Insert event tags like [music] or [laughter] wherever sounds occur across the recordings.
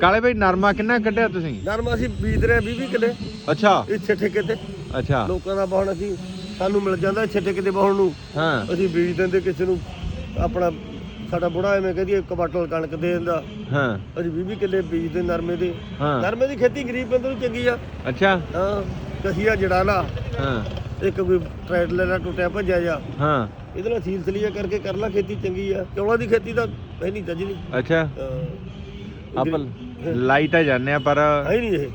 ਕਾਲੇ ਭਾਈ ਨਰਮਾ ਕਿੰਨਾ ਕੱਢਿਆ ਤੁਸੀਂ? ਨਰਮਾ ਅਸੀਂ ਬੀਜ ਰਹੇ 20 20 ਕਿੱਲੇ। ਅੱਛਾ। ਇੱਥੇ ਠੇਕੇ ਤੇ। ਅੱਛਾ। ਲੋਕਾਂ ਦਾ ਬਾਹਣ ਅਸੀਂ ਸਾਨੂੰ ਮਿਲ ਜਾਂਦਾ ਇੱਥੇ ਠੇਕੇ ਤੇ ਬਾਹਣ ਨੂੰ। ਹਾਂ। ਅਸੀਂ ਬੀਜ ਦਿੰਦੇ ਕਿਸੇ ਨੂੰ ਆਪਣਾ ਸਾਡਾ ਬੁੜਾ ਐਵੇਂ ਕਹਦੀ ਇੱਕ ਬਾਟਲ ਕਣਕ ਦੇ ਦਿੰਦਾ। ਹਾਂ। ਅਸੀਂ 20 20 ਕਿੱਲੇ ਬੀਜਦੇ ਨਰਮੇ ਦੇ। ਹਾਂ। ਨਰਮੇ ਦੀ ਖੇਤੀ ਗਰੀਬ ਬੰਦੇ ਨੂੰ ਚੰਗੀ ਆ। ਅੱਛਾ। ਹਾਂ ਕਸੀਆ ਜੜਾਲਾ। ਹਾਂ। ਇੱਕ ਕੋਈ ਟਰੈਕਟਰ ਦਾ ਟੁੱਟਿਆ ਭੱਜਿਆ ਜਾ। ਹਾਂ। ਇਹਦੇ ਨਾਲ ਸੀਲ ਸਲੀਆ ਕਰਕੇ ਕਰ ਲਾ ਖੇਤੀ ਚੰਗੀ ਆ। ਚੌਲਾਂ ਦੀ ਖੇਤੀ ਤਾਂ ਪਹਿਲੀ ਚੱਜ ਨਹੀਂ ਅੱਛਾ। ਆਪਾਂ ਲਾਈ ਤਾਂ ਜਾਂਦੇ ਆ ਪਰ ਹੈ ਨਹੀਂ ਇਹ।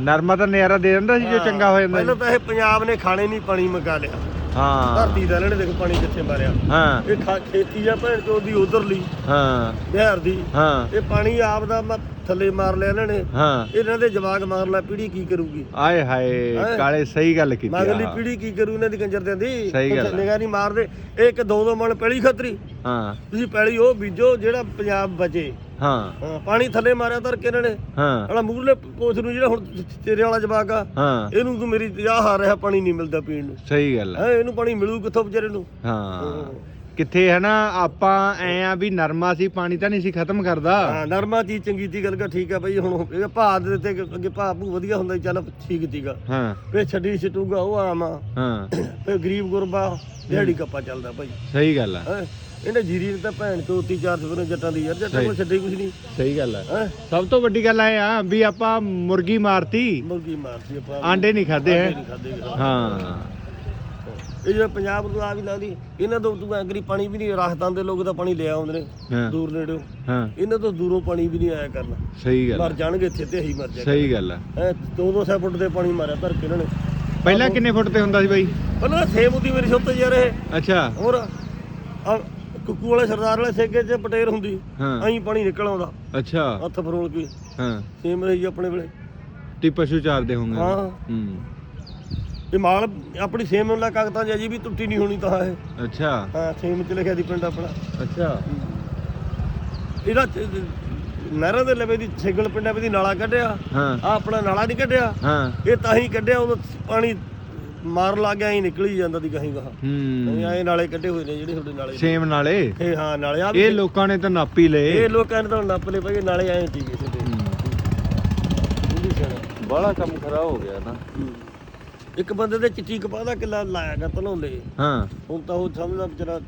ਨਰਮਾ ਤਾਂ ਨਜ਼ਾਰਾ ਦੇ ਦਿੰਦਾ ਸੀ ਜੋ ਚੰਗਾ ਹੋ ਜਾਂਦਾ ਪਹਿਲਾਂ। ਤਾਂ ਇਹ ਪੰਜਾਬ ਨੇ ਖਾਣੇ ਨਹੀਂ ਪਾਣੀ ਮਗਾ ਲਿਆ। ਹਾਂ। ਧਰਤੀ ਦਾ ਲੈਣੇ ਦੇਖ ਪਾਣੀ ਕਿੱਥੇ ਮਾਰਿਆ। ਹਾਂ। ਇਹ ਖਾ- ਖੇਤੀ ਆ ਭੈਣ ਚੋਦ ਦੀ ਉਧਰਲੀ ਹਾਂ। ਬਿਹਾਰ ਦੀ। ਹਾਂ। ਇਹ ਪਾਣੀ ਆਪ ਦਾ ਮ- ਥੱਲੇ ਮਾਰ ਲਿਆ ਇਹਨਾਂ ਨੇ। ਹਾਂ। ਇਹਨਾਂ ਦੇ ਜਵਾਗ ਮਾਰ ਲੈ ਪੀੜੀ ਕੀ ਕਰੂਗੀ? ਆਏ ਹਾਏ ਹੈਂ? ਕਾਲੇ ਸਹੀ ਗੱਲ ਕੀਤੀ ਮਗਲੀ ਆ। ਪੀੜੀ ਕੀ ਕਰੂ ਇਹਨਾਂ ਦੀ ਕੰਜਰ ਦਿਆਂ ਦੀ? ਸਹੀ ਗੱਲ ਆ। ਨਿਗਾਹ ਨਹੀਂ ਮਾਰਦੇ। ਇਹ ਇੱਕ ਦੋ ਦੋ ਮਣ ਪਹਿਲੀ ਖਤਰੀ। ਹਾਂ। ਤੁਸੀਂ ਪਹਿਲੀ ਉਹ ਬੀਜੋ ਜਿਹੜਾ ਪੰਜਾਬ ਬਚੇ। ਹਾਂ। ਹਾਂ ਪਾਣੀ ਥੱਲੇ ਮਾਰਿਆ ਧਰ ਕੇ ਇਹਨਾਂ ਨੇ। ਹਾਂ। ਹਲਾ ਮੂਰਲੇ ਕੋਚ ਨੂੰ ਜਿਹੜਾ ਹੁਣ ਤੇਰੇ ਵਾਲਾ ਜਵਾਕ ਆ ਹਾਂ। ਇਹਨੂੰ ਤੂੰ ਮੇਰੀ ਆ ਹਾਰ ਰਿਹਾ ਪਾਣੀ ਨਹੀਂ ਮਿਲਦਾ ਪੀਣ ਨੂੰ। ਸਹੀ ਗੱਲ। ਹੈ ਇਹਨੂੰ ਪਾਣੀ ਮਿਲੂ ਕਿੱਥੋਂ ਵਿਚਾਰੇ ਨੂੰ? ਹਾਂ। ਕਿੱਥੇ ਹੈ ਨਾ ਆਪਾਂ ਐ ਆ ਵੀ ਨਰਮਾ ਸੀ ਪਾਣੀ ਤਾਂ ਨਹੀਂ ਸੀ ਖਤਮ ਕਰਦਾ। ਹਾਂ ਨਰਮਾ ਚੀਜ਼ ਚੰਗੀ ਤੀ ਗੱਲ ਕਾ ਠੀਕ ਆ ਬਈ ਹੁਣ ਇਹ ਭਾਅ ਦੇ ਤੇ ਅੱਗੇ ਭਾਅ ਭੂ ਵਧੀਆ ਹੁੰਦਾ ਸੀ, ਚੱਲ ਠੀਕ ਤੀਗਾ ਹਾਂ। ਫੇ ਛੱਡੀ ਛਟੂਗਾ ਉਹ ਆਮ ਆ। ਹਾਂ। ਫੇ ਗਰੀਬ ਗੁਰਬਾ ਦਿਹਾੜੀ ਕੱਪਾ ਚੱਲਦਾ ਭਾਈ ਸਹੀ ਗੱਲ ਆ। ਹੈ। ਇਹਨੇ ਜੀਰੀ ਨੇ ਤਾਂ ਭੈਣ ਚੋਤੀ ਚਾਰ ਸਵੇਰੇ ਜੱਟਾਂ ਦੀ ਯਾਰ ਜੱਟਾਂ ਕੋਲ ਛੱਡੇ ਕੁਝ ਨਹੀਂ। ਸਹੀ ਗੱਲ ਹੈ। ਸਭ ਤੋਂ ਵੱਡੀ ਗੱਲ ਐ ਆ ਵੀ ਆਪਾਂ ਮੁਰਗੀ ਮਾਰਤੀ। ਮੁਰਗੀ ਮਾਰਦੀ ਆਪਾਂ। ਆਂਡੇ ਨਹੀਂ ਖਾਦੇ ਹੈ। ਨਹੀਂ ਖਾਦੇ ਹਾਂ। ਇਹ ਜਿਹੜਾ ਪੰਜਾਬ ਨੂੰ ਆ ਵੀ ਲਾਉਂਦੀ ਇਹਨਾਂ ਤੋਂ ਤੂੰ ਐਗਰੀ ਪਾਣੀ ਵੀ ਨਹੀਂ ਰਾਜਸਥਾਨ ਦੇ ਲੋਕ ਤਾਂ ਪਾਣੀ ਲੈ ਆਉਂਦੇ ਨੇ ਹਾਂ। ਦੂਰ ਨੇੜੇ ਹਾਂ। ਇਹਨਾਂ ਤੋਂ ਦੂਰੋਂ ਪਾਣੀ ਵੀ ਨਹੀਂ ਆਇਆ ਕਰਨਾ। ਸਹੀ ਗੱਲ ਮਰ ਜਾਣਗੇ ਇੱਥੇ ਤੇ ਹੀ ਮਰ ਜਾਣਗੇ ਸਹੀ ਗੱਲ ਆ ਐ ਦੋ ਦੋ ਸੌ ਫੁੱਟ ਦੇ ਪਾਣੀ ਮਾਰਿਆ ਧਰ ਕੇ ਇਹਨਾਂ ਨੇ। ਪਹਿਲਾਂ ਕਿੰਨੇ ਫੁੱਟ ਤੇ ਹੁੰਦਾ ਸੀ ਬਾਈ? ਪਹਿਲਾਂ ਸੇਮ ਹੁੰਦੀ ਮੇਰੀ ਸੁੱਤ ਯਾਰ ਇਹ ਅੱਛਾ। ਹੋਰ ਆ ਕੁੱਕੂ ਵਾਲੇ ਸਰਦਾਰ ਵਾਲੇ ਸੇਗੇ 'ਚ ਪਟੇਰ ਹੁੰਦੀ। ਹਾਂ। ਐਂ ਪਾਣੀ ਨਿਕਲ ਆਉਂਦਾ। ਅੱਛਾ। ਹੱਥ ਫਰੋਲ ਕੇ। ਹਾਂ। ਸੇਮ ਰਹੀ ਆਪਣੇ ਵੇਲੇ। ਤੇ ਪਸ਼ੂ ਚਾਰਦੇ ਹੋਣਗੇ। ਹਾਂ। ਹੂੰ। ਇਹ ਮਾਲ ਆਪਣੀ ਸੇਮ ਨੂੰ ਲਾ ਕਾਗਜ਼ਾਂ 'ਚ ਅਜੀ ਵੀ ਟੁੱਟੀ ਨਹੀਂ ਹੋਣੀ ਤਾਂ ਇਹ। ਅੱਛਾ। ਹਾਂ ਸੇਮ 'ਚ ਲਿਖਿਆ ਦੀ ਪਿੰਡ ਆਪਣਾ। ਅੱਛਾ। ਇਹਦਾ ਚ- ਨਹਿਰਾਂ ਦੇ ਲਵੇ ਦੀ ਛੇਗਲ ਪਿੰਡਾਂ ਦੀ ਨਾਲਾ ਕੱਢਿਆ। ਹਾਂ। ਆ ਆਪਣਾ ਨਾਲਾ ਨਹੀਂ ਕੱਢਿਆ। ਹਾਂ। ਇਹ ਤਾਂ ਹੀ ਕੱਢਿਆ ਉਦੋਂ ਪਾਣੀ ਮਾਰ ਲੱਗ ਗਿਆ ਐਂ ਨਿਕਲੀ ਜਾਂਦਾ ਦੀ ਗਾਹੀਂ ਗਾਹਾਂ। ਹੂੰ। ਐਂ ਨਾਲੇ ਕੱਢੇ ਹੋਏ ਨੇ ਜਿਹੜੇ ਤੁਹਾਡੇ ਨਾਲੇ। ਸੇਮ ਨਾਲੇ? ਇਹ ਹਾਂ ਨਾਲੇ ਆ ਇਹ ਲੋਕਾਂ ਨੇ ਤਾਂ ਨਾਪੀ ਲਏ। ਇਹ ਲੋਕਾਂ ਨੇ ਤਾਂ ਨੱਪ ਲਏ ਭਾਈ ਇਹ ਨਾਲੇ ਆਏ ਸੀ ਕਿਸੇ ਦੇ। ਉਹਦੀ ਸਿਆਣਾ। ਬੜਾ ਕੰਮ ਖਰਾਬ ਹੋ ਗਿਆ ਨਾ। ਇੱਕ ਬੰਦੇ ਦੇ ਚਿੱਟੀ ਕਪਾਹ ਦਾ ਕਿੱਲਾ ਲਾਇਆ ਗਾ ਤਨੌਲੇ ਹਾਂ। ਹੁਣ ਤਾਂ ਉਹ ਸਮਝਦਾ ਵਿਚਾਰਾ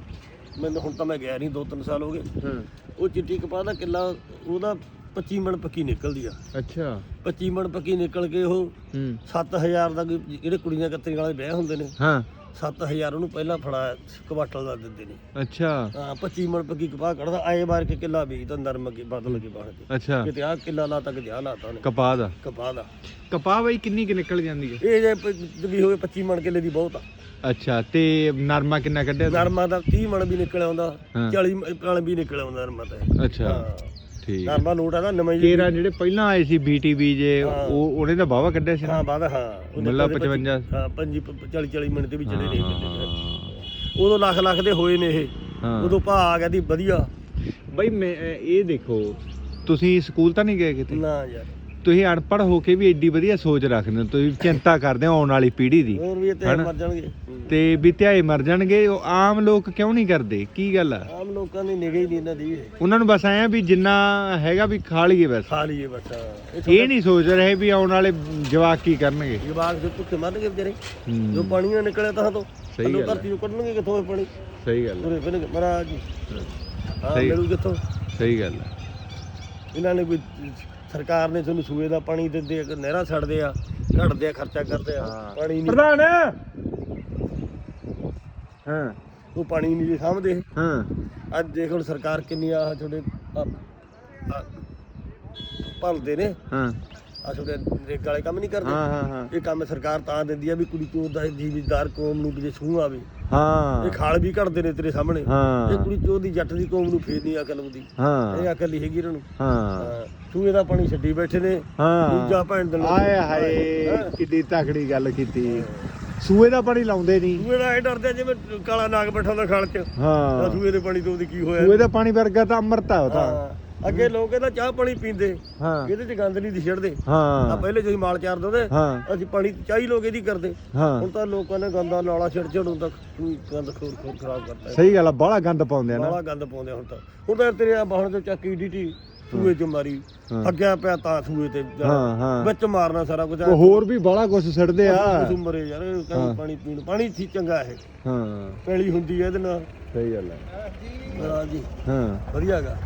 ਮੈਨੂੰ ਹੁਣ ਤਾਂ ਮੈਂ ਗਿਆ ਨਹੀਂ 2-3 ਸਾਲ ਹੋ ਗਏ। ਹਾਂ। ਉਹ ਚਿੱਟੀ ਕਪਾਹ ਦਾ ਕਿੱਲਾ ਉਹਦਾ 25 ਮਣ ਪੱਕੀ ਨਿਕਲਦੀ ਆ। ਅੱਛਾ। 25 ਮਣ ਪੱਕੀ ਨਿਕਲ ਕੇ ਉਹ ਹੂੰ। 7000 ਦਾ ਕੋਈ ਜਿਹੜੇ ਕੁੜੀਆਂ ਕੱਤਰੀ ਵਾਲੇ ਵਿਆਹ ਹੁੰਦੇ ਨੇ ਹਾਂ। 7000 ਉਹਨੂੰ ਪਹਿਲਾਂ ਫੜਾ ਕਵਾਟਲ ਦਾ ਦਿੰਦੇ ਨੇ। ਅੱਛਾ। ਹਾਂ 25 ਮਣ ਪੱਕੀ ਕਪਾਹ ਕੱਢਦਾ ਆਏ ਬਾਰ ਕੇ ਕਿੱਲਾ ਵੇਚਦਾ ਨਰਮ ਕੇ ਬਦਲ ਕੇ ਬਾਹਰ ਕੇ ਅੱਛਾ। ਕਿਤੇ ਆ ਕਿੱਲਾ ਲਾਤਾ ਕਿ ਜਾ ਲਾਤਾ ਉਹਨੇ। ਕਪਾਹ ਦਾ? ਕਪਾਹ ਦਾ। ਕਪਾਹ ਬਾਈ ਕਿੰਨੀ ਕਿ ਨਿਕਲ ਜਾਂਦੀ ਹੈ? ਇਹ ਜੇ ਵੀ ਹੋਵੇ 25 ਮਣ ਕਿੱਲੇ ਦੀ ਬਹੁਤ ਆ। ਅੱਛਾ ਤੇ ਨਰਮਾ ਕਿੰਨਾ ਕੱਢਿਆ ਤੂੰ? ਨਰਮਾ ਦਾ 30 ਮਣ ਵੀ ਨਿਕਲ ਆਉਂਦਾ ਹਾਂ। 40 ਮਣ ਵੀ ਨਿਕਲ ਆਉਂਦਾ ਨਰਮਾ ਤਾਂ ਅੱਛਾ। ਹਾਂ। ਠੀਕ ਨਰਮਾ ਲੋਟ ਆ ਨਾ ਨਵੇਂ ਜਿਹੇ- ਕੇਰਾ ਜਿਹੜੇ ਪਹਿਲਾਂ ਆਏ ਸੀ ਬੀਟੀਵੀ ਜੇ ਹਾਂ। ਉਹ ਉਹਨੇ ਤਾਂ ਬਾਵਾ ਕੱਢਿਆ ਸੀ ਨਾ? ਹਾਂ ਬਾਦ ਹਾਂ। ਉਹਦੇ ਮਤਲਬ ਕੋਲੇ 55 ਹਾਂ 25 40 40 ਮਿੰਟ ਤੇ ਵੀ ਚਲੇ ਨੇ ਹਾਂ। ਉਦੋਂ ਲੱਖ ਲੱਖ ਦੇ ਹੋਏ ਨੇ ਇਹ। ਹਾਂ। ਉਦੋਂ ਭਾ ਆ ਗਿਆ ਦੀ ਵਧੀਆ। ਬਈ ਮੈਂ ਇਹ ਦੇਖੋ ਤੁਸੀਂ ਸਕੂਲ ਤਾਂ ਨਹੀਂ ਗਏ ਕਿਤੇ? ਨਾ ਯਾਰ। ਤੁਸੀਂ ਅਨਪੜ੍ਹ ਹੋ ਕੇ ਵੀ ਐਡੀ ਵਧੀਆ ਸੋਚ ਰੱਖਦੇ ਹੋ ਤੁਸੀਂ ਚਿੰਤਾ ਕਰਦੇ ਹੋ ਆਉਣ ਵਾਲੀ ਪੀੜ੍ਹੀ ਦੀ। ਹੋਰ ਵੀ ਇਹ ਤੇ ਹਨਾ? ਮਰ ਜਾਣਗੇ। ਤੇ ਵੀ ਧਿਆਏ ਮਰ ਜਾਣਗੇ ਉਹ ਆਮ ਲੋਕ ਕਿਉਂ ਨਹੀਂ ਕਰਦੇ? ਕੀ ਗੱਲ ਆ? ਆਮ ਲੋਕਾਂ ਦੀ ਨਿਗਾਹ ਹੀ ਨਹੀਂ ਇਹਨਾਂ ਦੀ। ਉਹਨਾਂ ਨੂੰ ਬਸ ਐਂ ਆ ਵੀ ਜਿੰਨਾ ਹੈਗਾ ਵੀ ਖਾ ਲਈਏ ਬਸ। ਖਾ ਲਈਏ ਬਸ ਇਹ ਨਹੀਂ ਸੋਚ ਰਹੇ ਵੀ ਆਉਣ ਵਾਲੇ ਜਵਾਕ ਕੀ ਕਰਨਗੇ। ਜਵਾਕ ਦੇ ਭੁੱਖੇ ਮਰਨਗੇ ਵਿਚਾਰੇ ਹੂੰ, ਜੋ ਪਾਣੀਆਂ ਨਿਕਲਿਆ ਤਾਂ ਤੋਂ ਸਹੀ ਗੱਲ ਹੈ। ਧਰਤੀ ਨੂੰ ਕੱਢਣਗੇ ਕਿੱਥੋਂ ਇਹ ਪਾਣੀ? ਸਹੀ ਗੱਲ ਪੂਰੇ ਫਿਰਨਗੇ ਮਹਾਰਾਜ ਜੀ। ਹਾਂ ਸਹੀ। ਮਿਲੂ ਕਿੱਥੋਂ? ਸਹੀ ਗੱਲ। ਇਹਨਾਂ ਨੇ ਕੋਈ ਸਰਕਾਰ ਨੇ ਤੁਹਾਨੂੰ ਸੂਏ ਦਾ ਪਾਣੀ ਦਿੰਦੇ ਆ ਨਹਿਰਾਂ ਛੱਡਦੇ ਆ ਘਟਦੇ ਆ ਖਰਚਾ ਕਰਦੇ ਆ ਹਾਂ। ਪਾਣੀ ਨਹੀਂ ਪ੍ਰਧਾਨ! ਹਾਂ। ਉਹ ਪਾਣੀ ਨਹੀਂ ਜੀ ਸਾਂਭਦੇ। ਹਾਂ। ਅੱਜ ਦੇਖ ਹੁਣ ਸਰਕਾਰ ਕਿੰਨੀ ਆ ਤੁਹਾਡੇ ਆ- ਆ ਭਰਦੇ ਨੇ। ਹਾਂ। ਤੁਹਾਡੇ ਰੇਕ ਵਾਲੇ ਕੰਮ ਨਹੀਂ ਕਰਦੇ। ਹਾਂ ਹਾਂ ਹਾਂ। ਇਹ ਕੰਮ ਸਰਕਾਰ ਤਾਂ ਦਿੰਦੀ ਆ ਵੀ ਕੁੜੀ ਚੋਰ ਦਾ ਜੀਵੀਦਾਰ ਕੌਮ ਨੂੰ ਜੇ ਛੂਹ ਆਵੇ। ਇਹ ਹਾਂ ਖਾਲ ਵੀ ਘੜਦੇ ਨੇ ਤੇਰੇ ਸਾਹਮਣੇ। ਇਹ ਹਾਂ ਕੁੜੀ ਚੋਰ ਦੀ ਜੱਟ ਦੀ ਕੌਮ ਨੂੰ ਫੇਰ ਨਹੀਂ ਅਕਲ ਆਉਂਦੀ। ਇਹ ਹਾਂ ਅਕਲ ਨਹੀਂ ਹੈਗੀ ਇਹਨਾਂ ਨੂੰ। ਹਾਂ। ਹਾਂ, ਸੂਏ ਦਾ ਪਾਣੀ ਛੱਡੀ ਬੈਠੇ ਨੇ। ਹਾਂ। ਦੂਜਾ ਭੈਣ ਦੇ ਆਏ ਹਾਏ ਕਿੱਡੀ ਤਕੜੀ ਗੱਲ ਕੀਤੀ। ਸੂਏ ਦਾ ਪਾਣੀ ਲਾਉਂਦੇ ਨਹੀਂ। ਸੂਏ ਦਾ ਇਹ ਡਰਦੇ ਆ ਜਿਵੇਂ ਕਾਲਾ ਨਾਗ ਬੈਠਾ ਹੁੰਦਾ ਖਾਲ 'ਚ। ਤਾਂ ਹਾਂ ਸੂਏ ਦੇ ਪਾਣੀ ਤੋਂ ਉਹਦੀ ਕੀ ਹੋਇਆ? ਸੂਏ ਦਾ ਪਾਣੀ ਵਰਗਾ ਤਾਂ ਅੰਮ੍ਰਿਤ ਆ ਉਹ ਤਾਂ। ਹਾਂ, ਅੱਗੇ ਲੋਕ ਇਹਦਾ ਚਾਹ ਪਾਣੀ ਪੀਂਦੇ ਹਾਂ। ਇਹਦੇ 'ਚ ਗੰਦ ਨਹੀਂ ਦੀ ਛੱਡਦੇ ਆ ਹਾਂ ਪਹਿਲੇ ਜਦੋਂ ਮਾਲ ਚਾਰ ਦਿੰਦੇ ਹਾਂ। ਅਸੀਂ ਪਾਣੀ ਚਾਹੀ ਲੋਕ ਇਹਦੀ ਕਰਦੇ। ਹਾਂ। ਹੁਣ ਤਾਂ ਲੋਕਾਂ ਨੇ ਗੰਦਾ ਨਾਲਾ ਛਿੜ ਛੜ ਹੁੰਦਾ ਗੰਦ ਖੋਰ ਖੋਰ ਖਰਾਬ ਕਰਤਾ। ਹੈ ਸਹੀ ਗੱਲ ਆ ਬੜਾ ਗੰਦ ਪਾਉਂਦੇ ਆ ਨਾ। ਨਾਲਾ ਗੰਦ ਪਾਉਂਦੇ ਹੁਣ ਤਾਂ। ਹੁਣ ਤਾਂ ਤੇਰੇ ਆ ਬਾਹਣ ਤੋਂ ਚੱਕ ਈਡੀਟੀ ਸੂਏ ਚ ਮਾਰੀ। ਹਾਂ। ਅੱਗੇ ਪਿਆ ਤਾਂ ਸੂਏ ਤੇ ਹਾਂ ਹਾਂ। ਵਿੱਚ ਮਾਰਨਾ ਸਾਰਾ ਕੁਝ ਹੋਰ ਵੀ ਬਾਹਲਾ ਕੁਝ ਛੱਡਦੇ ਆ। ਮਰੇ ਯਾਰ ਹਾਂ। ਪਾਣੀ ਪੀਣ ਪਾਣੀ ਠੀਕ ਚੰਗਾ ਇਹ। ਹਾਂ। ਪੈਲੀ ਹੁੰਦੀ ਹੈ ਇਹਦੇ ਨਾਲ। ਸਹੀ ਗੱਲ ਹੈ ਹਾਂ ਜੀ। ਹਾਂ। ਵਧੀਆਗਾ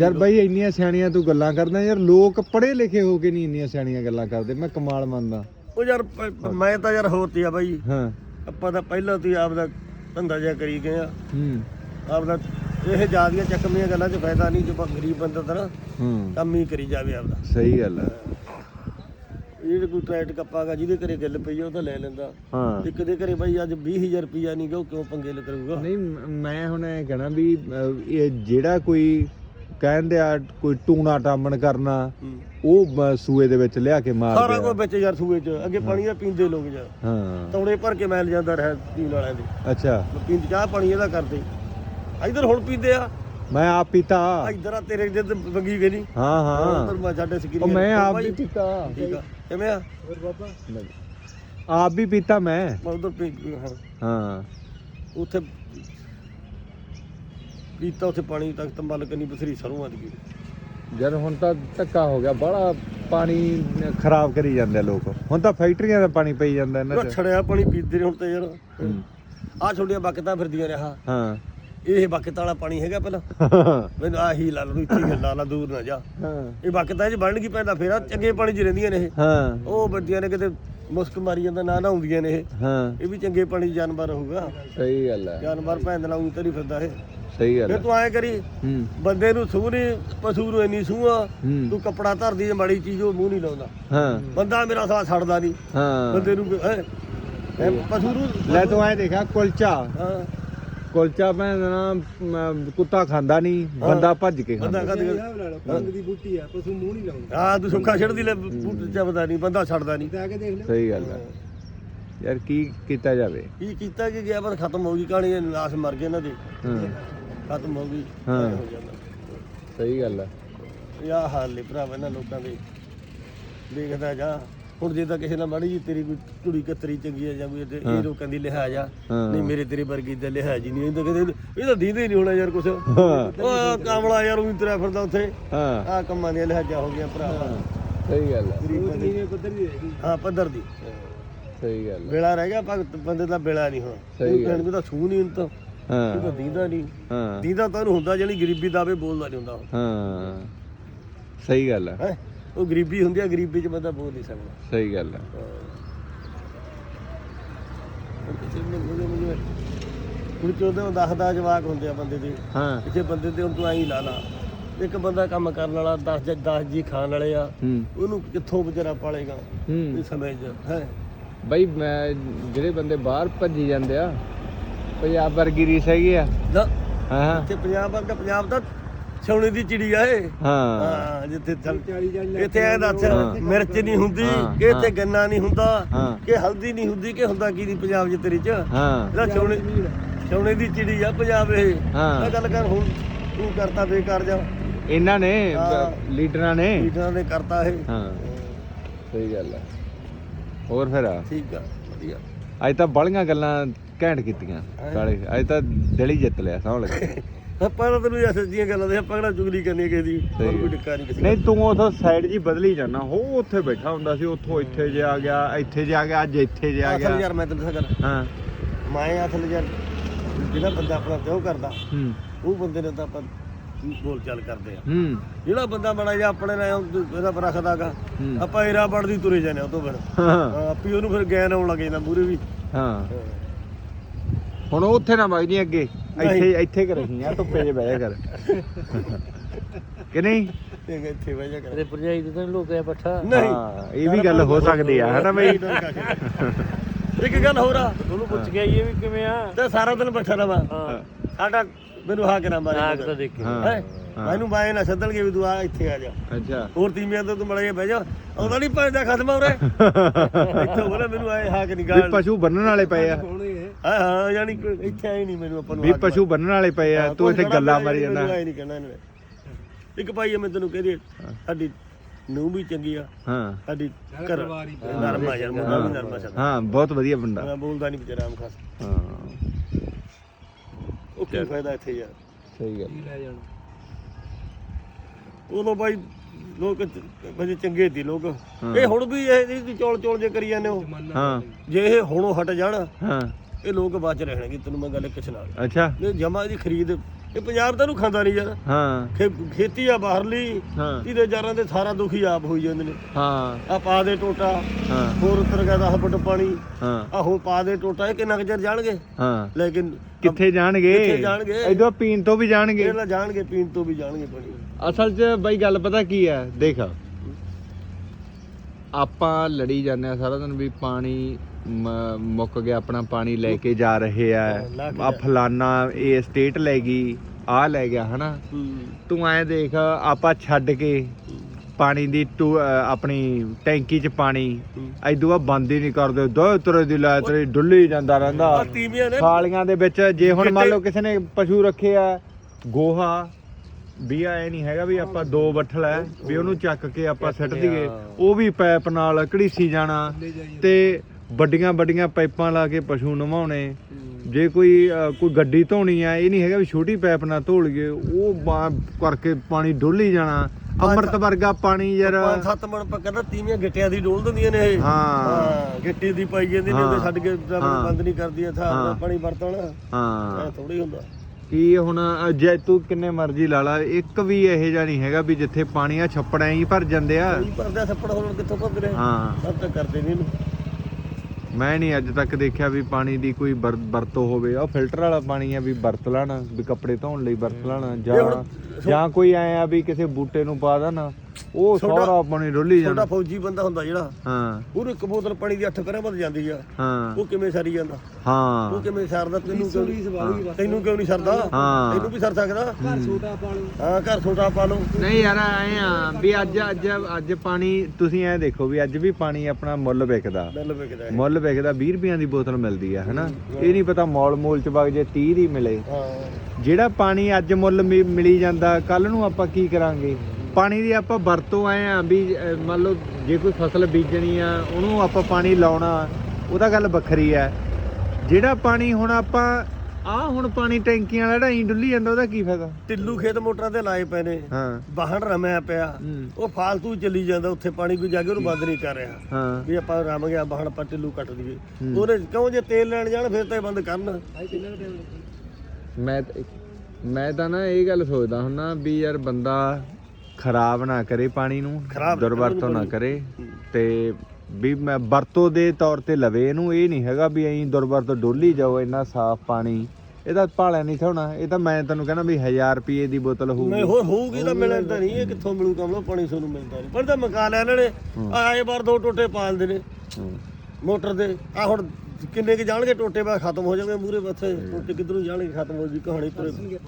ਯਾਰ ਬਾਈ ਇੰਨੀਆਂ ਸਿਆਣੀਆਂ ਤੂੰ ਗੱਲਾਂ ਕਰਦਾ ਯਾਰ ਲੋਕ ਪੜ੍ਹੇ ਲਿਖੇ ਹੋ ਕੇ ਨਹੀਂ ਇੰਨੀਆਂ ਸਿਆਣੀਆਂ ਗੱਲਾਂ ਕਰਦੇ ਮੈਂ ਕਮਾਲ ਮੰਨਦਾ। ਉਹ ਯਾਰ ਪ- ਮੈਂ ਤਾਂ ਯਾਰ ਹੋਰ ਤੀ ਆ ਬਾਈ। ਹਾਂ। ਆਪਾਂ ਤਾਂ ਪਹਿਲਾਂ ਤੋਂ ਹੀ ਆਪਦਾ ਧੰਦਾ ਜਿਹਾ ਕਰੀ ਗਏ ਆ। ਹੂੰ। ਆਪਦਾ ਇਹ ਜਿਆਦੀਆਂ ਚੱਕਮੀਆਂ ਗੱਲਾਂ 'ਚ ਫਾਇਦਾ ਨਹੀਂ ਜੋ ਗਰੀਬ ਬੰਦਾ ਤਾਂ ਨਾ ਹੂੰ। ਕੰਮ ਹੀ ਕਰੀ ਜਾਵੇ ਆਪਦਾ। ਸਹੀ ਗੱਲ ਹੈ ਇਹ ਕੋਈ ਟਰੈਕਟ ਕੱਪਾਗਾ ਜਿਹਦੇ ਘਰੇ ਗੱਲ ਪਈ ਆ ਉਹ ਤਾਂ ਲੈ ਲੈਂਦਾ। ਹਾਂ। ਇੱਕ ਦੇ ਘਰੇ ਬਾਈ ਅੱਜ 20000 ਰੁਪਿਆ ਨਹੀਂ ਗਾ ਉਹ ਕਿਉਂ ਪੰਗੇ ਲ ਕਰੂਗਾ ਨਹੀਂ ਮ- ਮੈਂ ਹੁਣ ਇਹ ਕਹਿਣਾ ਵੀ ਅਹ, ਇਹ ਜਿਹੜਾ ਕੋਈ ਕਹਿੰਦੇ ਆ ਕੋਈ ਟੂਣਾ ਟਾਮਣ ਕਰਨਾ। ਉਹ ਬ- ਸੂਏ ਦੇ ਵਿੱਚ ਲਿਆ ਕੇ ਮਾਰ ਸਾਰਾ। ਕੁਝ ਵਿੱਚ ਯਾਰ ਸੂਏ 'ਚ ਅੱਗੇ ਪਾਣੀ ਦਾ ਪੀਂਦੇ ਲੋਕ ਯਾਰ। ਹਾਂ। ਤੌੜੇ ਭਰ ਕੇ ਮੈਲ ਜਾਂਦਾ ਰਿਹਾ ਪੀਣ ਵਾਲਿਆਂ ਦੇ। ਅੱਛਾ। ਪੀਂਦੇ ਚਾਹ ਪਾਣੀ ਇਹਦਾ ਕਰਦੇ। ਇਧਰ ਹੁਣ ਪੀਂਦੇ ਆ। ਮੈਂ ਆਪ ਪੀਤਾ। ਇਧਰ ਆ ਤੇਰੇ ਜੇ ਵਗੀ ਗਏ ਨਹੀਂ ਹਾਂ ਉਧਰ ਹਾਂ ਮੈਂ ਸਾਡੇ ਸਕਰੀਨ ਉਹ ਮੈਂ ਆਪ ਵੀ ਪੀਤਾ। ਠੀਕ ਆ। ਕਿਵੇਂ ਆ? ਆਪ ਵੀ ਪੀਤਾ ਮੈਂ। ਮੈਂ ਉਧਰ ਪੀ ਹਾਂ। ਹਾਂ। ਉੱਥੇ ਪੀਤਾ ਉੱਥੇ ਪਾਣੀ ਤੱਕ ਤਾਂ ਮੱਲ ਕਨੀ ਬਸਰੀ ਸਰੋਂ ਦੀ ਜਦ ਹੁਣ ਤਾਂ ਧੱਕਾ ਹੋ ਗਿਆ ਬੜਾ ਪਾਣੀ ਖਰਾਬ ਕਰੀ ਜਾਂਦੇ ਆ ਲੋਕ। ਹੁਣ ਤਾਂ ਫੈਕਟਰੀਆਂ ਦਾ ਪਾਣੀ ਪਈ ਜਾਂਦਾ ਇਹਨਾਂ 'ਚ। ਛੜਿਆ ਪਾਣੀ ਪੀਂਦੇ ਨੇ ਹੁਣ ਤਾਂ ਯਾਰ। ਆ ਛੋਟੀਆਂ ਬਕਤਾਂ ਫਿਰਦੀਆਂ ਆਹ ਹਾਂ। ਇਹ ਬਕਤ ਵਾਲਾ ਪਾਣੀ ਹੈਗਾ ਪਹਿਲਾਂ। [laughs] ਮੈਨੂੰ ਆਹੀ ਲਾ ਲੂ ਇੱਥੇ ਹੀ ਲਾ ਦੂਰ ਨਾ ਜਾ। ਹਾਂ। ਇਹ ਬਕਤਾਂ 'ਚ ਬਣਨ ਕੀ ਪੈਂਦਾ ਫੇਰ? ਚੰਗੇ ਪਾਣੀ 'ਚ ਰਹਿੰਦੀਆਂ ਨੇ ਇਹ। ਹਾਂ। ਉਹ ਬੱਦੀਆਂ ਨੇ ਕਿਤੇ ਮੁਸਕ ਮਾਰੀ ਜਾਂਦਾ ਨਾ ਨਹਾਉਂਦੀਆਂ ਨੇ ਇਹ। ਹਾਂ। ਇਹ ਵੀ ਚੰਗੇ ਪਾਣੀ 'ਚ ਜਾਨਵਰ ਹੋਊਗਾ। ਸਹੀ ਗੱਲ ਹੈ। ਜਾਨਵਰ ਭੈਣ ਨਾਲ ਉਤਰ ਫਿਰਦਾ ਇਹ। ਸਹੀ ਗੱਲ ਫਿਰ ਹੈ। ਤੂੰ ਐ ਕਰੀ ਹੂੰ। ਬੰਦੇ ਨੂੰ ਸੂਹ ਨੀ ਪਸ਼ੂ ਨੂੰ ਇੰਨੀ ਸੂਹ ਆ ਹੂੰ। ਤੂੰ ਕੱਪੜਾ ਧਰਦੀ ਜੇ ਮਾੜੀ ਚੀਜ਼ ਉਹ ਮੂੰਹ ਨਹੀਂ ਲਾਉਂਦਾ। ਹਾਂ। ਬੰਦਾ ਮੇਰਾ ਸਾਲਾ ਛੱਡਦਾ ਨਹੀਂ ਹਾਂ। ਬੰਦੇ ਨੂੰ ਹੈ? ਪਸ਼ੂ ਨੂੰ ਲੈ ਤੂੰ ਐ ਦੇਖਿਆ ਕੁਲਚਾ। ਹਾਂ। ਕੁਲਚਾ ਭੈਣ ਦਾ ਨਾ ਮ, ਕੁੱਤਾ ਖਾਂਦਾ ਨਹੀਂ ਬੰਦਾ ਭੱਜ ਕੇ ਬੰਦਾ ਖਾਂਦਾ ਕਦ ਰੰਗ ਦੀ ਬੂਟੀ ਆ ਪਸ਼ੂ ਮੂੰਹ ਨਹੀਂ ਲਾਉਂਦਾ। ਹਾਂ ਤੂੰ ਸੁੱਖਾ ਛੱਡਦੀ ਲੈ ਬੂਟ ਚੱਬਦਾ ਨਹੀਂ ਬੰਦਾ ਛੱਡਦਾ ਨਹੀਂ ਤੇ ਆ ਕੇ ਦੇਖ ਲੈ। ਸਹੀ ਗੱਲ ਹੈ ਯਾਰ ਕੀ ਕੀਤਾ ਜਾਵੇ? ਕੀ ਕੀਤਾ ਕਿ ਗਿਆ ਪਰ ਖਤਮ ਹੋ ਗਈ ਕਹਾਣੀ ਲਾਸ਼ ਮਰ ਗਏ ਇਹਨਾਂ ਦੇ। ਹਾਂ। ਖਤਮ ਹੋ ਗਈ। ਹਾਂ। ਐਂ ਹੋ ਜਾਂਦਾ। ਸਹੀ ਗੱਲ ਹੈ ਇਹ ਆਹ ਹਾਲ ਨੇ ਭਰਾਵਾ ਇਹਨਾਂ ਲੋਕਾਂ ਦੇ। ਦੇਖਦਾ ਜਾ। ਹੁਣ ਜੇ ਤਾਂ ਕਿਸੇ ਨਾਲ ਮਾੜੀ ਜੀ ਤੇਰੀ ਕੋਈ ਕੁੜੀ ਕਤਰੀ ਚੰਗੀ ਆ ਜਾਂ ਕੋਈ ਤੇ। ਇਹ ਲੋਕਾਂ ਦੀ ਲਿਹਾਜ਼ ਆ ਹਾਂ। ਨਹੀਂ ਮੇਰੇ ਤੇਰੇ ਵਰਗੀ ਦਾ ਲਿਹਾਜ਼ ਹੀ ਨਹੀਂ। ਇਹ ਤਾਂ ਕਹਿੰਦੇ ਇਹ ਤਾਂ ਦੀਦੇ ਨਹੀਂ ਹੋਣਾ ਯਾਰ ਕੁਛ। ਹਾਂ। ਉਹ ਕਾਮਲਾ ਯਾਰ ਉਹੀ ਤੁਰਿਆ ਫਿਰਦਾ ਉੱਥੇ। ਹਾਂ। ਆਹ ਕੰਮਾਂ ਦੀਆਂ ਲਿਹਾਜ਼ਾਂ ਹੋ ਗਈਆਂ ਭਰਾਵਾ। ਸਹੀ ਗੱਲ ਹੈ ਗਰੀਬਾਂ ਦੀ ਹਾਂ ਪੱਧਰ ਦੀ। ਸਹੀ ਗੱਲ ਹੈ ਬੇੜਾ ਰਹਿ ਗਿਆ ਭਗਤ ਬੰਦੇ ਦਾ ਬੇੜਾ ਨਹੀਂ ਹੁਣ। ਸਹੀ ਉਹ ਕਹਿਣ ਵੀ ਤਾਂ ਸੂ ਨਹੀਂ ਹੁਣ ਤਾਂ। ਉਹ ਹਾਂ ਦੀਦਾ ਨਹੀਂ ਹਾਂ। ਦੀਦਾ ਤਾਂ ਉਹਨੂੰ ਹੁੰਦਾ ਜਿਹੜੀ ਗਰੀਬੀ ਦਾਵੇ ਬੋਲਦਾ ਨਹੀਂ ਹੁੰਦਾ ਹਾਂ। ਸਹੀ ਗੱਲ ਹੈ ਹੈ? ਉਹ ਗਰੀਬੀ ਹੁੰਦੀ ਆ ਗਰੀਬੀ 'ਚ ਬੰਦਾ ਬੋਲ ਨਹੀਂ ਸਕਦਾ। ਸਹੀ ਗੱਲ ਹੈ। ਹੁਣ ਚੋਦੇ ਦਸ ਦਸ ਜਵਾਕ ਹੁੰਦੇ ਆ ਬੰਦੇ ਦੇ। ਹਾਂ। ਕਿਸੇ ਬੰਦੇ ਤੇ ਹੁਣ ਤੂੰ ਐਂ ਲਾ ਲਾ। ਇੱਕ ਬੰਦਾ ਕੰਮ ਕਰਨ ਵਾਲਾ 10 ਜਾਂ 10 ਜੀ ਖਾਣ ਵਾਲੇ ਆ। ਉਹਨੂੰ ਕਿੱਥੋਂ ਵਿਚਾਰਾ ਪਾਲੇਗਾ? ਇਸ ਸਮੇਂ 'ਚ ਹੈ? ਬਈ ਮੈਂ ਜਿਹੜੇ ਬੰਦੇ ਬਾਹਰ ਭੱਜੀ ਜਾਂਦੇ ਆ ਪੰਜਾਬ ਵਰਗੀ ਰੀਸ ਹੈਗੀ ਆ। ਨਾ ਹਾਂ। ਇੱਥੇ ਪੰਜਾਬ ਵਰਗਾ ਪੰਜਾਬ ਤਾਂ ਸੋਨੇ ਦੀ ਚਿੜੀ ਆ ਇਹ। ਹਾਂ। ਹਾਂ ਜਿੱਥੇ ਥਲ- 40 ਜਾਂ ਇੱਥੇ ਐ ਦੱਸ। ਮਿਰਚ ਨਹੀਂ ਹੁੰਦੀ ਹਾਂ, ਕਿ ਇੱਥੇ ਹਾਂ। ਗੰਨਾ ਨਹੀਂ ਹੁੰਦਾ ਹਾਂ। ਕਿ ਹਲਦੀ ਨਹੀਂ ਹੁੰਦੀ ਕਿ ਹੁੰਦਾ ਕੀ ਨਹੀਂ ਪੰਜਾਬ 'ਚ ਤੇਰੀ 'ਚ। ਹਾਂ। ਇਹਦਾ ਸੋਨੇ ਸੋਨੇ ਦੀ ਚਿੜੀ ਆ ਪੰਜਾਬ ਇਹ। ਹਾਂ। ਮੈਂ ਗੱਲ ਕਰ ਹੁਣ ਤੂੰ ਕਰਤਾ ਬੇਕਾਰ ਜਾ। ਇਹਨਾਂ ਨੇ ਹਾਂ। ਲੀਡਰਾਂ ਨੇ। ਲੀਡਰਾਂ ਨੇ ਕਰਤਾ ਇਹ। ਹਾਂ। ਸਹੀ ਗੱਲ ਹੈ ਹੋਰ ਫਿਰ ਆ? ਠੀਕ ਆ ਵਧੀਆ। ਅੱਜ ਤਾਂ ਬੜੀਆਂ ਗੱਲਾਂ ਘੈਂਟ ਕੀਤੀਆਂ ਕਾਲੇ। ਅੱਜ ਤਾਂ ਦਿਲ ਹੀ ਜਿੱਤ ਲਿਆ ਸੌਂ ਲੱਗੇ [laughs] ਆਪਾਂ ਤਾਂ ਤੈਨੂੰ ਇਹ ਸੱਚੀਆਂ ਗੱਲਾਂ ਦੇ ਆਪਾਂ ਕਿਹੜਾ ਚੁਗਲੀ ਕਰਨੀ ਹੈ ਕਿਸੇ ਦੀ? ਹੋਰ ਕੋਈ। ਟਿੱਕਾ ਨਹੀਂ ਕਿਸੇ ਨਹੀਂ ਤੂੰ ਉਥੋਂ ਸਾਈਡ ਜੀ ਬਦਲੀ ਜਾਣਾ ਹੋ ਉੱਥੇ ਬੈਠਾ ਹੁੰਦਾ ਸੀ ਉੱਥੋਂ ਇੱਥੇ ਜੇ ਆ ਗਿਆ ਇੱਥੇ ਜੇ ਆ ਗਿਆ ਅੱਜ ਇੱਥੇ ਜੇ ਆ ਅਸਲ ਗਿਆ। ਯਾਰ ਮੈਂ ਤੈਨੂੰ ਦੱਸਾਂ ਗੱਲ। ਹਾਂ। ਮੈਂ ਅਸਲ ਯਾਰ ਜਿਹੜਾ ਬੰਦਾ ਆਪਣਾ ਪਿਓ ਕਰਦਾ ਹੂੰ। ਉਹ ਬੰਦੇ ਨੇ ਤਾਂ ਆਪਾਂ ਬੋਲ ਚਾਲ ਕਰਦੇ ਆ। ਹੂੰ। ਜਿਹੜਾ ਬੰਦਾ ਬੜਾ ਜਿਹਾ ਆਪਣੇ ਨਾਲ ਇਹਦਾ ਰੱਖਦਾਗਾ। ਆਪਾਂ ਏਰਾ ਵੜਦੀ ਤੁਰੇ ਜਾਂਦੇ ਉਹ ਤੋਂ ਫਿਰ। ਹਾਂ। ਆਪੀ ਉਹਨੂੰ ਫਿਰ ਗੈਨ ਆਉਣ ਲੱਗ ਜਾਂਦਾ ਮੂਰੇ ਵੀ। ਹਾਂ। ਹੁਣ ਉਹ ਉੱਥੇ ਨਾ ਜੀ ਅੱਗੇ ਇੱਥੇ ਇੱਥੇ ਕਰ ਰਹੀ ਆ ਧੁੱਪੇ 'ਚ ਬਹਿ ਜਾ ਕਰ। ਕਿ ਨਹੀਂ? ਤੇ ਇੱਥੇ ਬਹਿ ਜਾ ਕਰ। ਤੇ ਭਰਜਾਈ ਦੇ ਤਾਂ ਲੋਕਿਆ ਪੱਠਾ। ਨਹੀਂ। ਹਾਂ, ਇਹ ਵੀ ਗੱਲ ਹੋ ਸਕਦੀ ਆ ਹਨਾ ਬਈ? ਇੱਕ ਗੱਲ ਹੋਰ ਆ। ਉਹਨੂੰ ਪੁੱਛ ਕੇ ਆਈਏ ਵੀ ਕਿਵੇਂ ਆ। ਤੇ ਸਾਰਾ ਦਿਨ ਬੈਠਾ ਰਵਾਂ। ਹਾਂ। ਸਾਡਾ ਮੈਨੂੰ ਹਾਕ ਨਾ ਮਾਰੇ। ਨਾਕ ਤਾਂ ਦੇਖੇ। ਹਾਂ ਹੈਂ? ਮੈਨੂੰ ਬਾਏ ਨਾ ਸੱਦਣਗੇ ਵੀ ਤੂੰ ਆ ਇੱਥੇ ਆ ਜਾ। ਅੱਛਾ। ਹੋਰ ਤੀਮੀਆਂ ਤੋਂ ਤੂੰ ਮੜਾ ਬਹਿ ਜਾ। ਆਉਂਦਾ ਨਹੀਂ ਪੈਂਦਾ ਖਸਮ ਉਰੇ [laughs] ਇੱਥੇ ਬੋਲੇ ਮੈਨੂੰ ਆਏ ਹਾਕ ਗਾਲ ਪਸ਼ੂ ਬੰਨਣ ਵਾਲੇ ਪਏ ਆ। ਹੈ ਹਾਂ ਯਾਨੀ ਕਿ ਇੱਥੇ ਆਈ ਨਹੀਂ ਮੈਨੂੰ ਆਪਾਂ ਨੂੰ ਵੀ ਪਸ਼ੂ ਬੰਨਣ ਵਾਲੇ ਪਏ ਆ ਹਾਂ, ਤੂੰ ਕੋਈ ਇੱਥੇ ਗੱਲਾਂ ਮਾਰੀ ਮੈਨੂੰ ਜਾਂਦਾ। ਆਏਂ ਨਹੀਂ ਕਹਿਣਾ ਇਹਨੇ। ਇੱਕ ਭਾਈ ਮੈਂ ਤੈਨੂੰ ਕਹਦੇ ਸਾਡੀ ਨੂੰ ਵੀ ਚੰਗੀ ਆ ਹਾਂ। ਸਾਡੀ ਘਰ ਨਰਮਾ ਯਾਰ ਮੁੰਡਾ ਵੀ ਨਰਮਾ ਸਾਡਾ। ਹਾਂ ਬਹੁਤ ਵਧੀਆ ਬੰਦਾ ਮੈਂ ਬੋਲਦਾ ਨਹੀਂ ਵਿਚਾਰਾ ਆਮ ਖਾਸ। ਹਾਂ। ਉਹ ਕੀ ਫਾਇਦਾ ਇੱਥੇ ਯਾਰ? ਸਹੀ ਗੱਲ। ਕੀ ਲੈ ਜਾਣਾ? ਉਦੋਂ ਬਾਈ ਲੋਕ ਬਜੇ ਚੰਗੇ ਸੀ ਲੋਕ। ਇਹ ਹੁਣ ਵੀ ਇਹ ਇਹਦੀ ਚੌਲ ਚੌਲ ਜੇ ਕਰੀ ਜਾਂਦੇ ਹੋ। ਹਾਂ। ਜੇ ਇਹ ਹੁਣੋਂ ਹਟ ਜਾਣ ਹਾਂ। ਇਹ ਲੋਕ ਬਚ ਰਹਿਣਗੇ ਤੈਨੂੰ ਮੈਂ ਗੱਲ ਕਿਸ ਨਾਲ? ਅੱਛਾ। ਇਹ ਜਮਾ ਦੀ ਖਰੀਦ ਇਹ ਪੰਜਾਬ ਤਾਂ ਨੂੰ ਖਾਂਦਾ ਨਹੀਂ ਯਾਰ। ਹਾਂ। ਖੇ- ਖੇਤੀ ਆ ਬਾਹਰਲੀ ਹਾਂ। ਇਹਦੇ ਜਾਰਾਂ ਦੇ ਸਾਰਾ ਦੁਖੀ ਆਪ ਹੋਈ ਜਾਂਦੇ ਨੇ। ਹਾਂ। ਆ ਪਾ ਦੇ ਟੋਟਾ ਹਾਂ। ਹੋਰ ਉੱਤਰ ਗਿਆ 10 ਫੁੱਟ ਪਾਣੀ। ਹਾਂ। ਆਹੋ ਪਾ ਦੇ ਟੋਟਾ ਇਹ ਕਿੰਨਾ ਕੁ ਚਿਰ ਜਾਣਗੇ? ਹਾਂ। ਲੇਕਿਨ ਕਿੱਥੇ ਜਾਣਗੇ? ਕਿੱਥੇ ਜਾਣਗੇ? ਇਦੋਂ ਪੀਣ ਤੋਂ ਵੀ ਜਾਣਗੇ। ਇਹ ਨਾ ਜਾਣਗੇ ਪੀਣ ਤੋਂ ਵੀ ਜਾਣਗੇ ਪਾਣੀ। ਅਸਲ 'ਚ ਬਾਈ ਗੱਲ ਪਤਾ ਕੀ ਹੈ ਦੇਖ। ਆਪਾਂ ਲੜੀ ਜਾਂਦੇ ਆ ਸਾਰਾ ਦਿਨ ਵੀ ਪਾਣੀ ਮ- ਮੁੱਕ ਗਿਆ ਆਪਣਾ ਪਾਣੀ ਲੈ ਕੇ ਜਾ ਰਹੇ ਆ। ਆ ਫਲਾਨਾ ਇਹ ਸਟੇਟ ਲੈ ਗਈ ਆ ਲੈ ਗਿਆ ਹਨਾ? ਹੂੰ। ਤੂੰ ਐ ਦੇਖ ਆਪਾਂ ਛੱਡ ਕੇ ਪਾਣੀ ਦੀ ਟੂ- ਆਪਣੀ ਟੈਂਕੀ 'ਚ ਪਾਣੀ ਐਦੂ ਆ ਬੰਦ ਹੀ ਨਹੀਂ ਕਰਦੇ ਦੋ ਤਰ੍ਹਾਂ ਦੀ ਲੈ ਤੇਰੀ ਡੁੱਲੀ ਜਾਂਦਾ ਰਹਿੰਦਾ। ਤੀਵੀਆਂ ਨੇ। ਥਾਲੀਆਂ ਦੇ ਵਿੱਚ ਜੇ ਹੁਣ ਮੰਨ ਲਓ ਕਿਸੇ ਨੇ ਪਸ਼ੂ ਰੱਖੇ ਆ ਗੋਹਾ ਵੀ ਐ ਨਹੀਂ ਹੈਗਾ ਵੀ ਆਪਾਂ ਦੋ ਬੱਠਲ ਐ ਵੀ ਉਹਨੂੰ ਚੱਕ ਕੇ ਆਪਾਂ ਸਿੱਟ ਦਈਏ। ਉਹ ਵੀ ਪੈਪ ਨਾਲ ਘੜੀਸੀ ਜਾਣਾ ਤੇ ਵੱਡੀਆਂ ਵੱਡੀਆਂ ਪਾਈਪਾਂ ਲਾ ਕੇ ਪਸ਼ੂ ਨਵਾਉਣੇ ਜੇ ਕੋਈ ਕੋਈ ਗੱਡੀ ਧੋਣੀ ਆ ਇਹ ਨਹੀਂ ਹੈਗਾ ਵੀ ਛੋਟੀ ਪਾਈਪ ਨਾਲ ਧੋ ਲਈਏ ਉਹ ਕਰਕੇ ਪਾਣੀ ਡੋਲੀ ਜਾਣਾ। ਅੰਮ੍ਰਿਤ ਵਰਗਾ ਪਾਣੀ ਯਾਰ। ਪੰਜ ਸੱਤ ਮਣ ਪਾ ਕਹਿੰਦਾ ਤੀਵੀਆਂ ਗਿੱਟਿਆਂ ਦੀ ਡੋਲ ਦਿੰਦੀਆਂ ਨੇ ਇਹ। ਹਾਂ। ਗਿੱਟੀ ਦੀ ਪਾਈ ਜਾਂਦੀ ਨੇ। ਉਹਦੇ ਛੱਡ ਕੇ। ਬੰਦ ਨਹੀਂ ਕਰਦੀ ਥਾਂ। ਪਾਣੀ ਵਰਤਣਾ। ਹਾਂ। ਥੋੜੀ ਹੁੰਦਾ। ਕੀ ਹੁਣ ਜੇ ਤੂੰ ਕਿੰਨੇ ਮਰਜ਼ੀ ਲਾ ਲਾ ਇੱਕ ਵੀ ਇਹੋ ਜਿਹਾ ਨਹੀਂ ਹੈਗਾ ਵੀ ਜਿੱਥੇ ਪਾਣੀ ਆ ਛੱਪੜਾਂ ਹੀ ਭਰ ਜਾਂਦੇ ਆ। ਕੋਈ ਛੱਪੜ ਹੁਣ ਕਿੱਥੋਂ ਭੱਜ ਰਿਹਾ? ਹਾਂ। ਸਭ ਤਾਂ ਕਰਦੇ ਨਹੀਂ ਇਹਨੂੰ। ਮੈਂ ਨਹੀਂ ਅੱਜ ਤੱਕ ਦੇਖਿਆ ਵੀ ਪਾਣੀ ਦੀ ਕੋਈ ਵਰ- ਵਰਤੋਂ ਹੋਵੇ। ਉਹ ਫਿਲਟਰ ਵਾਲਾ ਪਾਣੀ ਆ ਵੀ ਵਰਤ ਲੈਣਾ ਵੀ ਕੱਪੜੇ ਧੋਣ ਲਈ ਵਰਤ ਲੈਣਾ ਜਾਂ ਜਾਂ ਕੋਈ ਐ ਆ ਵੀ ਕਿਸੇ ਬੂਟੇ ਨੂੰ ਪਾ ਦੇਣਾ। ਉਹ ਤੁਹਾਡਾ- ਸਾਰਾ ਪਾਣੀ ਡੁੱਲੀ ਛੋਟਾ ਜਾਣਾ ਫੌਜੀ ਬੰਦਾ ਹੁੰਦਾ ਜਿਹੜਾ। ਹਾਂ। ਉਹਨੂੰ ਇੱਕ ਬੋਤਲ ਪਾਣੀ ਦੀ 8 ਕਰਾਂ ਵੱਧ ਜਾਂਦੀ ਆ। ਹਾਂ। ਉਹ ਕਿਵੇਂ ਸਰੀ ਜਾਂਦਾ? ਉਹ ਹਾਂ ਕਿਵੇਂ ਸਰਦਾ? ਤੈਨੂੰ ਕਿਉਂ ਨਹੀਂ ਤੈਨੂੰ ਕਿਉਂ ਨਹੀਂ ਸਰਦਾ? ਹਾਂ। ਤੈਨੂੰ ਵੀ ਸਰ ਸਕਦਾ? ਘਰ ਛੋਟਾ ਪਾ ਲਓ। ਹਾਂ ਘਰ ਛੋਟਾ ਪਾ ਲਓ। ਨਹੀਂ ਯਾਰ ਐ ਆ ਵੀ ਅੱਜ ਅੱਜ ਅੱਜ ਪਾਣੀ ਤੁਸੀਂ ਐ ਦੇਖੋ ਵੀ ਅੱਜ ਵੀ ਪਾਣੀ ਆਪਣਾ ਮੁੱਲ ਵਿਕਦਾ। ਬਿੱਲ ਵਿਕਦਾ ਹੈ। ਮੁੱਲ ਵਿਕਦਾ 20 ਰੁਪਈਆਂ ਦੀ ਬੋਤਲ ਮਿਲਦੀ ਆ ਹਨਾ? ਇਹ ਨਹੀਂ ਪਤਾ ਮੌਲ ਮੂਲ ਚ ਵਗ ਜੇ 30 ਦੀ ਮਿਲੇ। ਹਾਂ। ਜਿਹੜਾ ਪਾਣੀ ਅੱਜ ਮੁੱਲ ਮਿ- ਮਿਲੀ ਜਾਂਦਾ ਕੱਲ ਨੂੰ ਆਪਾਂ ਕੀ ਕਰਾਂਗੇ? ਪਾਣੀ ਦੀ ਆਪਾਂ ਵਰਤੋਂ ਆਏ ਆ ਵੀ ਮੰਨ ਲਓ ਜੇ ਕੋਈ ਫਸਲ ਬੀਜਣੀ ਆ ਉਹਨੂੰ ਆਪਾਂ ਪਾਣੀ ਲਾਉਣਾ ਉਹਦਾ ਗੱਲ ਵੱਖਰੀ ਆ। ਜਿਹੜਾ ਪਾਣੀ ਹੁਣ ਆਪਾਂ ਆ ਹੁਣ ਪਾਣੀ ਟੈਂਕੀਆਂ ਵਾਲਾ ਢਾਈ ਡੁੱਲੀ ਜਾਂਦਾ ਉਹਦਾ ਕੀ ਫਾਇਦਾ? ਟਿੱਲੂ ਖੇਤ ਮੋਟਰਾਂ ਤੇ ਲਾਏ ਪਏ ਨੇ। ਹਾਂ। ਬਾਹਣ ਰਮਿਆ ਪਿਆ। ਉਹ ਫਾਲਤੂ ਚੱਲੀ ਜਾਂਦਾ ਉੱਥੇ ਪਾਣੀ ਕੋਈ ਜਾ ਕੇ ਉਹਨੂੰ ਬੰਦ ਨਹੀਂ ਕਰ ਰਿਹਾ। ਹਾਂ। ਵੀ ਆਪਾਂ ਰਮ ਗਿਆ ਬਾਹਣ ਆਪਾਂ ਟਿੱਲੂ ਕੱਟ ਦਈਏ। ਉਹਨੇ ਕਿਉਂ ਜੇ ਤੇਲ ਲੈਣ ਜਾਣ ਫਿਰ ਤਾਂ ਇਹ ਬੰਦ ਕਰਨ। ਮੈਂ ਤਾਂ- ਮੈਂ ਤਾਂ ਨਾ ਇਹ ਗੱਲ ਸੋਚਦਾ ਹੁੰਨਾ ਵੀ ਯਾਰ ਬੰਦਾ ਖਰਾਬ ਨਾ ਕਰੇ ਪਾਣੀ ਨੂੰ ਖਰਾਬ ਦੁਰਵਰਤੋਂ ਨਾ ਕਰੇ। ਤੇ ਵੀ ਮੈਂ ਵਰਤੋਂ ਦੇ ਤੌਰ ਤੇ ਲਵੇ ਇਹਨੂੰ ਇਹ ਨਹੀਂ ਹੈਗਾ ਵੀ ਐਂ ਦੁਰਵਰਤੋਂ ਡੋਲੀ ਜਾਓ ਇੰਨਾ ਸਾਫ਼ ਪਾਣੀ। ਇਹਦਾ ਭਾਲਿਆ ਨਹੀਂ ਥੋਣਾ ਇਹ ਤਾਂ ਮੈਂ ਤੈਨੂੰ ਕਹਿੰਦਾ ਵੀ 1000 ਰੁਪਏ ਦੀ ਬੋਤਲ ਨਹੀਂ ਹੋਊਗੀ ਹੋਰ ਹੋਊਗੀ ਤਾਂ ਮਿਲਦਾ ਨਹੀਂ ਇਹ ਕਿੱਥੋਂ ਮਿਲੂ ਕਮਲੋ ਪਾਣੀ ਤੁਹਾਨੂੰ ਮਿਲਦਾ ਨਹੀਂ। ਪਰ ਤਾਂ ਮਕਾ ਲਿਆ ਇਹਨਾਂ ਨੇ ਆਏ ਵਾਰ ਦੋ ਟੋਟੇ ਪਾਲਦੇ ਨੇ। ਹੂੰ। ਮੋਟਰ ਦੇ। ਆ ਹੁਣ ਕਿੰਨੇ ਕੇ ਜਾਣਗੇ ਟੋਟੇ ਬਾਅਦ ਖਤਮ ਹੋ ਜਾਣਗੇ ਮੂਰੇ ਬੱਥੇ ਟੋਟੇ ਕਿੱਧਰੋਂ ਜਾਣਗੇ ਖਤਮ ਹੋ ਜੀ ਕਹਾਣੀ ਤੁਰੇ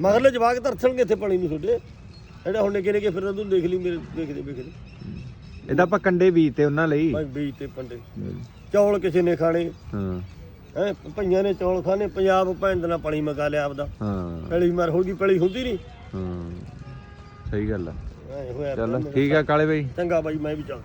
ਮਗਰਲੇ ਜਵਾਕ ਤਰਸਣਗੇ ਇੱਥੇ ਪਾਣੀ ਨੂੰ ਛੱਡੇ ਜਿਹੜਾ ਹੁਣ ਨਿੱਕੇ ਨਿੱਕੇ ਫਿਰ ਤੂੰ ਦੇਖ ਲਈ ਮੇਰੇ ਦੇਖਦੇ ਵੇਖਦੇ। ਇਹਦਾ ਆਪਾਂ ਕੰਡੇ ਬੀਜ ਤੇ ਉਹਨਾਂ ਲਈ। ਭਾਈ ਬੀਜ ਤੇ ਪੰਡੇ। ਚੌਲ ਕਿਸੇ ਨੇ ਖਾਣੇ। ਹਾਂ। ਹੈ ਭਈਆਂ ਨੇ ਚੌਲ ਖਾਣੇ ਪੰਜਾਬ ਭੈਣ ਦੇ ਪਾਣੀ ਮਗਾ ਲਿਆ ਆਪਦਾ। ਹਾਂ। ਪੈਲੀ ਮਰ ਹੋ ਗਈ ਪੈਲੀ ਹੁੰਦੀ ਨਹੀਂ। ਹਾਂ। ਸਹੀ ਗੱਲ ਆ। ਐ ਹੋਇਆ ਚੱਲ ਠੀਕ ਆ ਕਾਲੇ ਬਾਈ। ਚੰਗਾ ਬਾਈ ਮੈਂ ਵੀ ਚੱਲਦਾ।